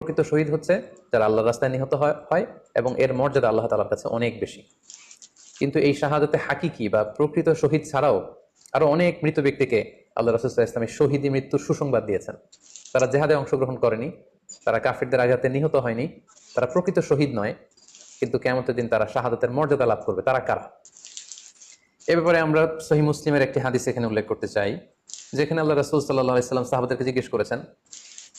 প্রকৃত শহীদ হচ্ছে, যারা আল্লাহ রাস্তায় নিহত হয় এবং এর মর্যাদা আল্লাহ তালার কাছে অনেক বেশি। কিন্তু এই শাহাদাতে হাকিকি বা প্রকৃত শহীদ ছাড়াও আরও অনেক মৃত ব্যক্তিকে আল্লাহ রসুল্লাহ ইসলামের শহীদি মৃত্যুর সুসংবাদ দিয়েছেন। তারা জেহাদে অংশগ্রহণ করেনি, তারা কাফিরদের আঘাতে নিহত হয়নি, তারা প্রকৃত শহীদ নয়, কিন্তু কেমন দিন তারা শাহাদাতের মর্যাদা লাভ করবে। তারা কারা? এ ব্যাপারে আমরা সহি মুসলিমের একটি হাদিস এখানে উল্লেখ করতে চাই, যেখানে আল্লাহ রসুল সাল্লাহ ইসলাম সাহাবাদেরকে জিজ্ঞেস করেছেন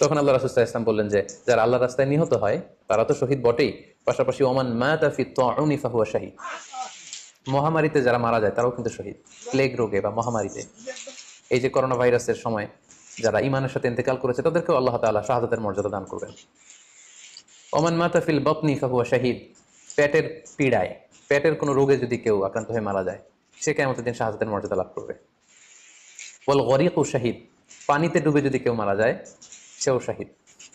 তখন আল্লাহ রাসুল্লাহ ইসলাম বললেন যে, যারা আল্লাহ রাস্তায় নিহত হয়, তারা তো শহীদ বটেই। পাশাপাশি, ওমান মাতাফি তাউনি ফাহুয়া শাহিদ। মহামারীতে যারা মারা যায়, তারাও কিন্তু শহীদ। প্লেগ রোগে বা মহামারীতে। এই যে করোনা ভাইরাসের সময় যারা ইমানের সাথে ইন্তেকাল করেছে, তাদেরকেও আল্লাহ তাআলা শাহাদাতের মর্যাদা দান করবেন। ওমান মাতাফিল বপনি ফাহুয়া শাহিদ। পেটের পীড়ায়, পেটের কোনো রোগে যদি কেউ আক্রান্ত হয়ে মারা যায়, সে কেমন দিন শাহাদাতের মর্যাদা লাভ করবে। বল গরিক ও শাহিদ। পানিতে ডুবে যদি কেউ মারা যায় সেও শাহিদ।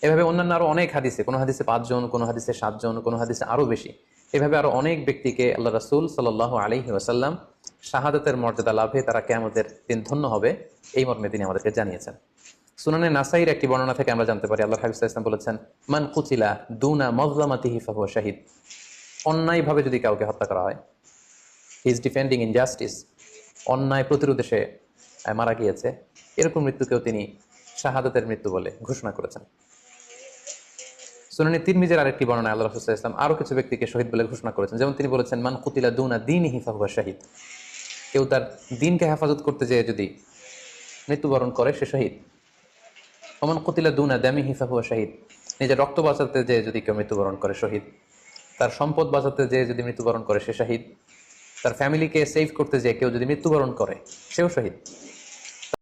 এভাবে অন্যান্য আরও অনেক হাদিসে, কোনো হাদিসে পাঁচজন, কোনো হাদিসে সাতজন, কোনো হাদিসে আরও বেশি, এভাবে আরও অনেক ব্যক্তিকে আল্লাহ রাসুল সাল্লাহ আলহি ওয়াসাল্লাম শাহাদাতের মর্যাদা লাভে তারা কেমতের দিন ধন্য হবে, এই মর্মে তিনি আমাদেরকে জানিয়েছেন। সুনানে নাসাইর একটি বর্ণনা থেকে আমরা জানতে পারি, আল্লাহ হাবিজ ইসলাম বলেছেন, মান কুচিলা দুনা মজলামাতিহি ফাহুয়া শাহিদ। অন্যায়ভাবে যদি কাউকে হত্যা করা হয় হি ইজ ডিফেন্ডিং ইনজাস্টিস অন্যায় প্রতিরোধে সে মারা গিয়েছে, এরকম মৃত্যুকেও তিনি শাহাদাতের মৃত্যু বলে ঘোষণা করেছেন। সুনানি তিরমিজের আরেকটি বর্ণনা আল্লাহ রসুল্লাহ ইসলাম আরও কিছু ব্যক্তিকে শহীদ বলে ঘোষণা করেছেন। যেমন তিনি বলেছেন, মান কুতিলা দুনা দিন হিফাহুয়া শাহিদ। কেউ তার দিনকে হেফাজত করতে যেয়ে যদি মৃত্যুবরণ করে, সে শহীদ। ওমান কুতিলা দুনা দ্যামি দামি হিফাহুয়া শাহিদ। নিজের রক্ত বাঁচাতে যেয়ে যদি কেউ মৃত্যুবরণ করে, শহীদ। তার সম্পদ বাঁচাতে যেয়ে যদি মৃত্যুবরণ করে, সে শহীদ। তার ফ্যামিলিকে সেভ করতে যেয়ে কেউ যদি মৃত্যুবরণ করে, সেও শহীদ।